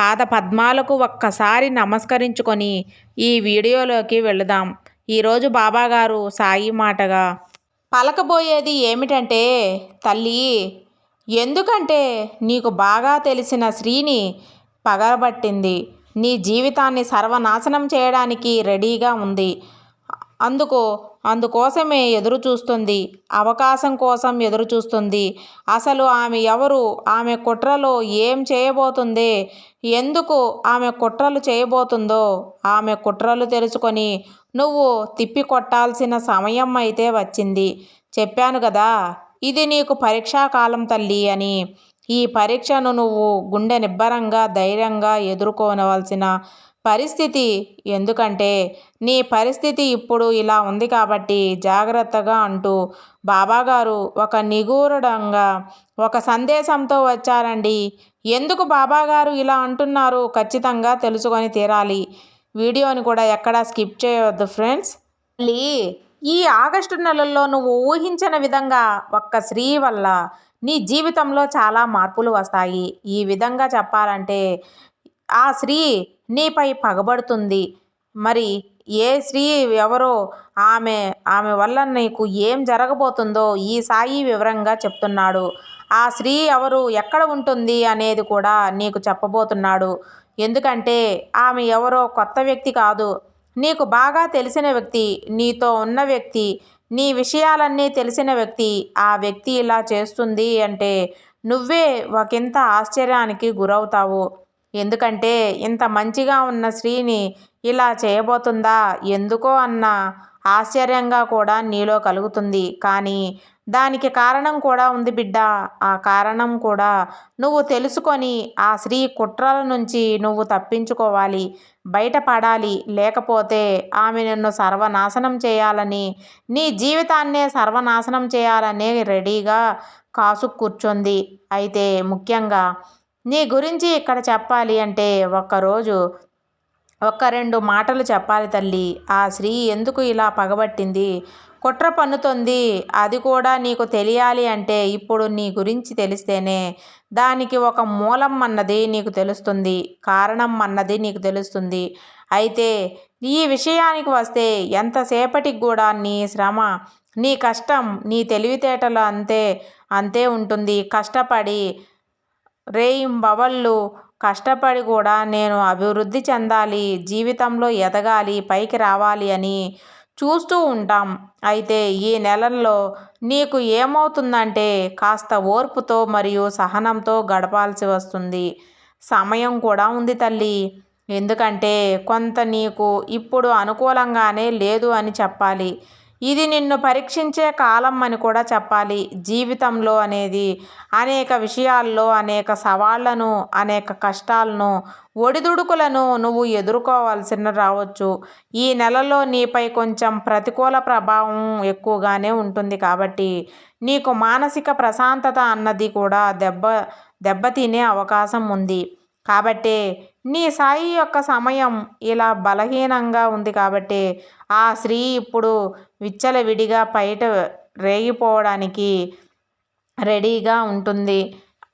పాద పద్మాలకు ఒక్కసారి నమస్కరించుకొని ఈ వీడియోలోకి వెళదాం. ఈరోజు బాబాగారు సాయి మాటగా పలకబోయేది ఏమిటంటే తల్లి ఎందుకంటే నీకు బాగా తెలిసిన శ్రీని పగబట్టింది నీ జీవితాన్ని సర్వనాశనం చేయడానికి రెడీగా ఉంది. అందుకు అందుకోసమే ఎదురు చూస్తుంది. అవకాశం కోసం ఎదురు చూస్తుంది. అసలు ఆమె ఎవరు? ఆమె కుట్రలో ఏం చేయబోతుంది? ఎందుకు ఆమె కుట్రలు చేయబోతుందో? ఆమె కుట్రలు తెలుసుకొని నువ్వు తిప్పి కొట్టాల్సిన సమయం అయితే వచ్చింది. చెప్పాను కదా ఇది నీకు పరీక్షాకాలం తల్లి అని. ఈ పరీక్షను నువ్వు గుండె నిబ్బరంగా ధైర్యంగా ఎదుర్కోనవలసిన పరిస్థితి ఎందుకంటే నీ పరిస్థితి ఇప్పుడు ఇలా ఉంది కాబట్టి జాగ్రత్తగా అంటూ బాబాగారు ఒక నిగూఢంగా ఒక సందేశంతో వచ్చారండి. ఎందుకు బాబాగారు ఇలా అంటున్నారు ఖచ్చితంగా తెలుసుకొని తీరాలి. వీడియోని కూడా ఎక్కడా స్కిప్ చేయవద్దు ఫ్రెండ్స్. లీ ఈ ఆగస్టు నెలల్లో నువ్వు ఊహించిన విధంగా ఒక్క స్త్రీ వల్ల నీ జీవితంలో చాలా మార్పులు వస్తాయి. ఈ విధంగా చెప్పాలంటే ఆ స్త్రీ నీపై పగబడుతుంది. మరి ఏ స్త్రీ ఎవరో ఆమె ఆమె వల్ల నీకు ఏం జరగబోతుందో ఈ సాయి వివరంగా చెప్తున్నాడు. ఆ స్త్రీ ఎవరు ఎక్కడ ఉంటుంది అనేది కూడా నీకు చెప్పబోతున్నాడు. ఎందుకంటే ఆమె ఎవరో కొత్త వ్యక్తి కాదు. నీకు బాగా తెలిసిన వ్యక్తి నీతో ఉన్న వ్యక్తి నీ విషయాలన్నీ తెలిసిన వ్యక్తి ఆ వ్యక్తి ఇలా చేస్తుంది అంటే నువ్వే ఒకంత ఆశ్చర్యానికి గురవుతావు. ఎందుకంటే ఇంత మంచిగా ఉన్న స్త్రీని ఇలా చేయబోతుందా? ఎందుకో అన్న ఆశ్చర్యంగా కూడా నీలో కలుగుతుంది. కానీ దానికి కారణం కూడా ఉంది బిడ్డ. ఆ కారణం కూడా నువ్వు తెలుసుకొని ఆ స్త్రీ కుట్రల నుంచి నువ్వు తప్పించుకోవాలి బయటపడాలి. లేకపోతే ఆమె నిన్ను సర్వనాశనం చేయాలని నీ జీవితాన్నే సర్వనాశనం చేయాలని రెడీగా కాసు కూర్చుంది అయితే ముఖ్యంగా నీ గురించి ఇక్కడ చెప్పాలి అంటే ఒక్కరోజు ఒక్క రెండు మాటలు చెప్పాలి తల్లి. ఆ స్త్రీ ఎందుకు ఇలా పగబట్టింది? కుట్ర పన్నుతుంది. అది కూడా నీకు తెలియాలి అంటే ఇప్పుడు నీ గురించి తెలిస్తేనే దానికి ఒక మూలం అన్నది నీకు తెలుస్తుంది కారణం అన్నది నీకు తెలుస్తుంది. అయితే ఈ విషయానికి వస్తే ఎంతసేపటికి కూడా నీ శ్రమ నీ కష్టం నీ తెలివితేటలు అంతే అంతే ఉంటుంది. కష్టపడి రేయింబవళ్ళు కష్టపడి కూడా నేను అభివృద్ధి చెందాలి జీవితంలో ఎదగాలి పైకి రావాలి అని చూస్తూ ఉంటాం. అయితే ఈ నెలల్లో నీకు ఏమవుతుందంటే కాస్త ఓర్పుతో మరియు సహనంతో గడపాల్సి వస్తుంది. సమయం కూడా ఉంది తల్లి. ఎందుకంటే కొంత నీకు ఇప్పుడు అనుకూలంగానే లేదు అని చెప్పాలి. ఇది నిన్ను పరీక్షించే కాలం అని కూడా చెప్పాలి. జీవితంలో అనేది అనేక విషయాల్లో అనేక సవాళ్ళను అనేక కష్టాలను ఒడిదుడుకులను నువ్వు ఎదుర్కోవాల్సిన రావచ్చు. ఈ నెలలో నీపై కొంచెం ప్రతికూల ప్రభావం ఎక్కువగానే ఉంటుంది కాబట్టి నీకు మానసిక ప్రశాంతత అన్నది కూడా దెబ్బ దెబ్బతినే అవకాశం ఉంది. కాబట్టే నీ సాయి యొక్క సమయం ఇలా బలహీనంగా ఉంది కాబట్టి ఆ స్త్రీ ఇప్పుడు విచ్చలవిడిగా బయట రేగిపోవడానికి రెడీగా ఉంటుంది.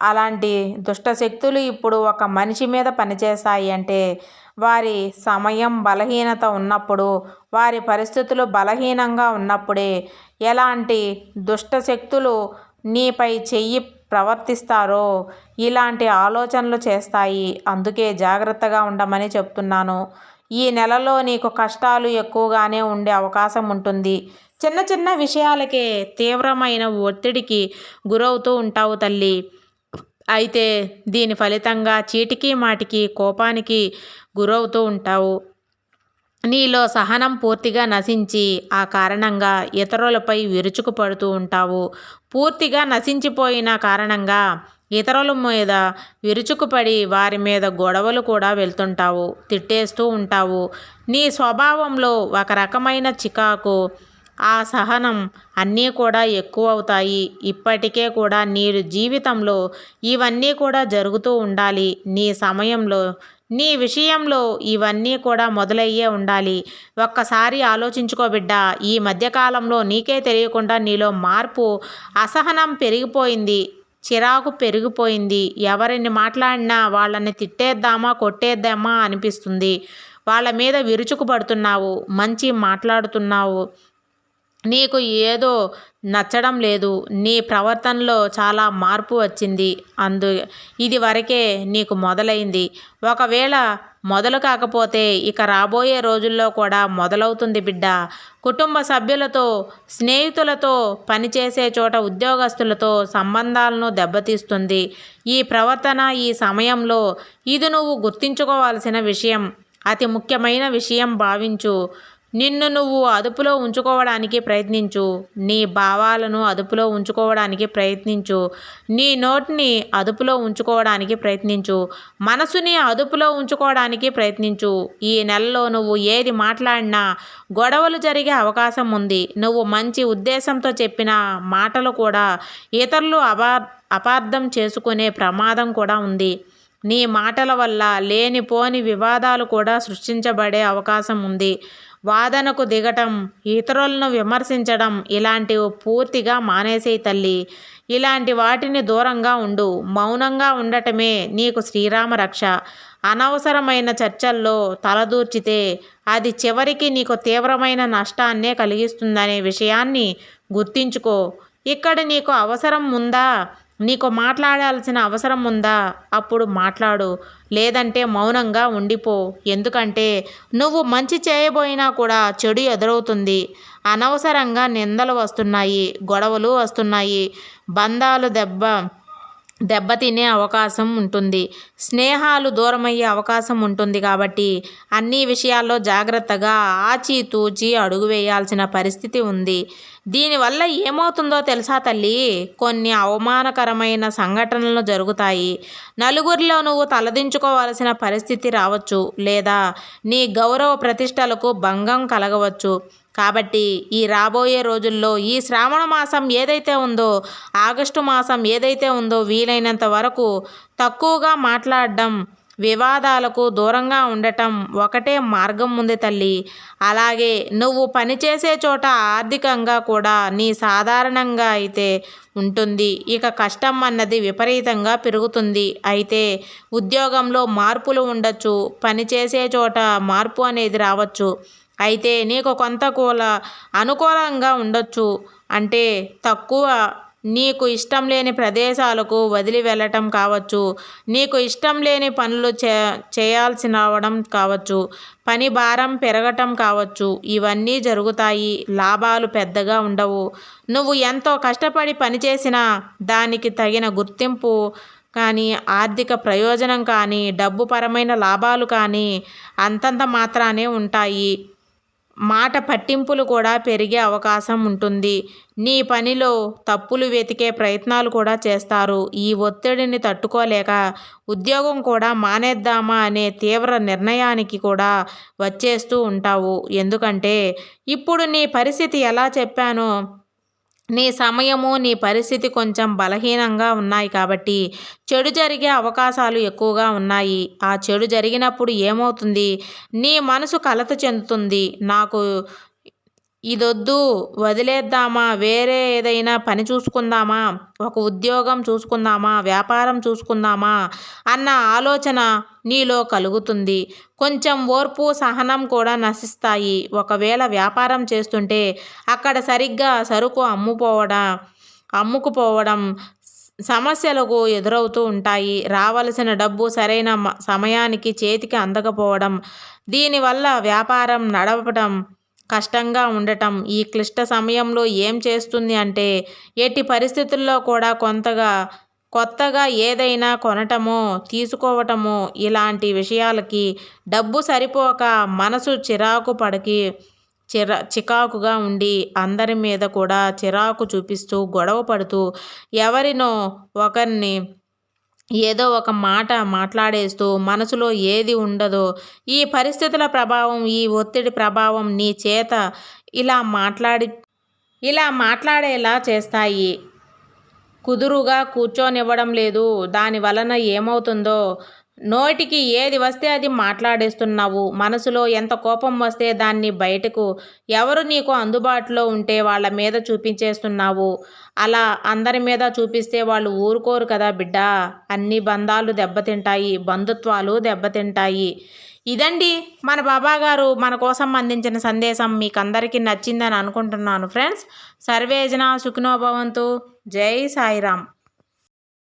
అలాంటి దుష్ట శక్తులు ఇప్పుడు ఒక మనిషి మీద పనిచేస్తాయి అంటే వారి సమయం బలహీనత ఉన్నప్పుడు వారి పరిస్థితులు బలహీనంగా ఉన్నప్పుడే ఎలాంటి దుష్ట శక్తులు నీపై చెయ్యి ప్రవర్తిస్తారో? ఇలాంటి ఆలోచనలు చేస్తాయి. అందుకే జాగ్రత్తగా ఉండమని చెప్తున్నాను. ఈ నెలలో నీకు కష్టాలు ఎక్కువగానే ఉండే అవకాశం ఉంటుంది. చిన్న చిన్న విషయాలకే తీవ్రమైన ఒత్తిడికి గురవుతూ ఉంటావు తల్లి. అయితే దీని ఫలితంగా చీటికి మాటికి కోపానికి గురవుతూ ఉంటావు. నీలో సహనం పూర్తిగా నశించి ఆ కారణంగా ఇతరులపై విరుచుకుపడుతూ ఉంటావు. పూర్తిగా నశించిపోయిన కారణంగా ఇతరుల మీద విరుచుకుపడి వారి మీద గొడవలు కూడా వెళ్తుంటావు తిట్టేస్తూ ఉంటావు. నీ స్వభావంలో ఒక రకమైన చికాకు ఆ సహనం అన్నీ కూడా ఎక్కువ అవుతాయి ఇప్పటికే కూడా నీ జీవితంలో ఇవన్నీ కూడా జరుగుతూ ఉండాలి. నీ సమయంలో నీ విషయంలో ఇవన్నీ కూడా మొదలయ్యే ఉండాలి. ఒక్కసారి ఆలోచించుకో బిడ్డ ఈ మధ్యకాలంలో నీకే తెలియకుండా నీలో మార్పు అసహనం పెరిగిపోయింది చిరాకు పెరిగిపోయింది. ఎవరిని మాట్లాడినా వాళ్ళని తిట్టేద్దామా కొట్టేద్దామా అనిపిస్తుంది. వాళ్ళ మీద విరుచుకుపడుతున్నావు మంచి మాట్లాడుతున్నావు. నీకు ఏదో నచ్చడం లేదు. నీ ప్రవర్తనలో చాలా మార్పు వచ్చింది. అందు ఇది వరకే నీకు మొదలైంది. ఒకవేళ మొదలు కాకపోతే ఇక రాబోయే రోజుల్లో కూడా మొదలవుతుంది బిడ్డ. కుటుంబ సభ్యులతో స్నేహితులతో పనిచేసే చోట ఉద్యోగస్తులతో సంబంధాలను దెబ్బతీస్తుంది. ఈ ప్రవర్తన ఈ సమయంలో ఇది నువ్వు గుర్తించుకోవాల్సిన విషయం. అతి ముఖ్యమైన విషయం భావించు. నిన్ను నువ్వు అదుపులో ఉంచుకోవడానికి ప్రయత్నించు. నీ భావాలను అదుపులో ఉంచుకోవడానికి ప్రయత్నించు. నీ నోటిని అదుపులో ఉంచుకోవడానికి ప్రయత్నించు. మనసుని అదుపులో ఉంచుకోవడానికి ప్రయత్నించు. ఈ నెలలో నువ్వు ఏది మాట్లాడినా గొడవలు జరిగే అవకాశం ఉంది. నువ్వు మంచి ఉద్దేశంతో చెప్పిన మాటలు కూడా ఇతరులు అబా అపార్థం చేసుకునే ప్రమాదం కూడా ఉంది. నీ మాటల వల్ల లేనిపోని వివాదాలు కూడా సృష్టించబడే అవకాశం ఉంది. వాదనకు దిగటం ఇతరులను విమర్శించడం ఇలాంటివి పూర్తిగా మానేసేయి తల్లి. ఇలాంటి వాటిని దూరంగా ఉండు మౌనంగా ఉండటమే నీకు శ్రీరామ రక్ష. అనవసరమైన చర్చల్లో తలదూర్చితే అది చివరికి నీకు తీవ్రమైన నష్టాన్నే కలిగిస్తుందనే విషయాన్ని గుర్తించుకో. ఇక్కడ నీకు అవసరం ఉందా? నీకు మాట్లాడాల్సిన అవసరం ఉందా? అప్పుడు మాట్లాడు. లేదంటే మౌనంగా ఉండిపో. ఎందుకంటే నువ్వు మంచి చేయబోయినా కూడా చెడు ఎదురవుతుంది. అనవసరంగా నిందలు వస్తున్నాయి గొడవలు వస్తున్నాయి. బంధాలు దెబ్బ దెబ్బతినే అవకాశం ఉంటుంది. స్నేహాలు దూరమయ్యే అవకాశం ఉంటుంది కాబట్టి అన్ని విషయాల్లో జాగ్రత్తగా ఆచితూచి అడుగు వేయాల్సిన పరిస్థితి ఉంది. దీనివల్ల ఏమవుతుందో తెలుసా తల్లి? కొన్ని అవమానకరమైన సంఘటనలు జరుగుతాయి. నలుగురిలో నువ్వు తలదించుకోవాల్సిన పరిస్థితి రావచ్చు లేదా నీ గౌరవ ప్రతిష్టలకు భంగం కలగవచ్చు. కాబట్టి ఈ రాబోయే రోజుల్లో ఈ శ్రావణ మాసం ఏదైతే ఉందో ఆగస్టు మాసం ఏదైతే ఉందో వీలైనంత వరకు తక్కువగా మాట్లాడడం వివాదాలకు దూరంగా ఉండటం ఒకటే మార్గం ఉంది తల్లి. అలాగే నువ్వు పనిచేసే చోట ఆర్థికంగా కూడా నీ సాధారణంగా అయితే ఉంటుంది. ఇక కష్టం అన్నది విపరీతంగా పెరుగుతుంది. అయితే ఉద్యోగంలో మార్పులు ఉండొచ్చు. పనిచేసే చోట మార్పు అనేది రావచ్చు. అయితే నీకు కొంత కూల అనుకూలంగా ఉండొచ్చు. అంటే తక్కువ నీకు ఇష్టం లేని ప్రదేశాలకు వదిలి వెళ్ళటం కావచ్చు. నీకు ఇష్టం లేని పనులు చే చేయాల్సి అవడం కావచ్చు. పని భారం పెరగటం కావచ్చు. ఇవన్నీ జరుగుతాయి. లాభాలు పెద్దగా ఉండవు. నువ్వు ఎంతో కష్టపడి పనిచేసినా దానికి తగిన గుర్తింపు కానీ ఆర్థిక ప్రయోజనం కానీ డబ్బుపరమైన లాభాలు కానీ అంతంత మాత్రానే ఉంటాయి. మాట పట్టింపులు కూడా పెరిగే అవకాశం ఉంటుంది. నీ పనిలో తప్పులు వెతికే ప్రయత్నాలు కూడా చేస్తారు. ఈ ఒత్తిడిని తట్టుకోలేక ఉద్యోగం కూడా మానేద్దామా అనే తీవ్ర నిర్ణయానికి కూడా వచ్చేస్తూ ఉంటావు. ఎందుకంటే ఇప్పుడు నీ పరిస్థితి ఎలా చెప్పానో నీ సమయము నీ పరిస్థితి కొంచెం బలహీనంగా ఉన్నాయి కాబట్టి చెడు జరిగే అవకాశాలు ఎక్కువగా ఉన్నాయి. ఆ చెడు జరిగినప్పుడు ఏమవుతుంది? నీ మనసు కలత చెందుతుంది. నాకు ఇదొద్దు వదిలేద్దామా వేరే ఏదైనా పని చూసుకుందామా ఒక ఉద్యోగం చూసుకుందామా వ్యాపారం చూసుకుందామా అన్న ఆలోచన నీలో కలుగుతుంది. కొంచెం ఓర్పు సహనం కూడా నశిస్తాయి. ఒకవేళ వ్యాపారం చేస్తుంటే అక్కడ సరిగ్గా సరుకు అమ్ముపోవడం అమ్ముకుపోవడం సమస్యలకు ఎదురవుతూ ఉంటాయి. రావలసిన డబ్బు సరైన సమయానికి చేతికి అందకపోవడం దీనివల్ల వ్యాపారం నడవడం కష్టంగా ఉండటం. ఈ క్లిష్ట సమయంలో ఏం చేస్తుంది అంటే ఎట్టి పరిస్థితుల్లో కూడా కొంతగా కొత్తగా ఏదైనా కొనటమో తీసుకోవటమో ఇలాంటి విషయాలకి డబ్బు సరిపోక మనసు చిరాకు పడికి చిరా చికాకుగా ఉండి అందరి మీద కూడా చిరాకు చూపిస్తూ గొడవ పడుతూ ఎవరినో ఒకరిని ఏదో ఒక మాట మాట్లాడేస్తూ మనసులో ఏది ఉండదో ఈ పరిస్థితుల ప్రభావం ఈ ఒత్తిడి ప్రభావం నీ చేత ఇలా మాట్లాడి ఇలా మాట్లాడేలా చేస్తాయి. కుదురుగా కూర్చోనివ్వడం లేదు. దాని వలన ఏమవుతుందో నోటికి ఏది వస్తే అది మాట్లాడేస్తున్నావు. మనసులో ఎంత కోపం వస్తే దాన్ని బయటకు ఎవరు నీకు అందుబాటులో ఉంటే వాళ్ళ మీద చూపించేస్తున్నావు? అలా అందరి మీద చూపిస్తే వాళ్ళు ఊరుకోరు కదా బిడ్డ. అన్ని బంధాలు దెబ్బతింటాయి బంధుత్వాలు దెబ్బతింటాయి. ఇదండి మన బాబా గారు మన కోసం అందించిన సందేశం. మీకు అందరికీ నచ్చిందని అనుకుంటున్నాను ఫ్రెండ్స్. సర్వేజన సుఖినోభవంతు. జై సాయిరామ్.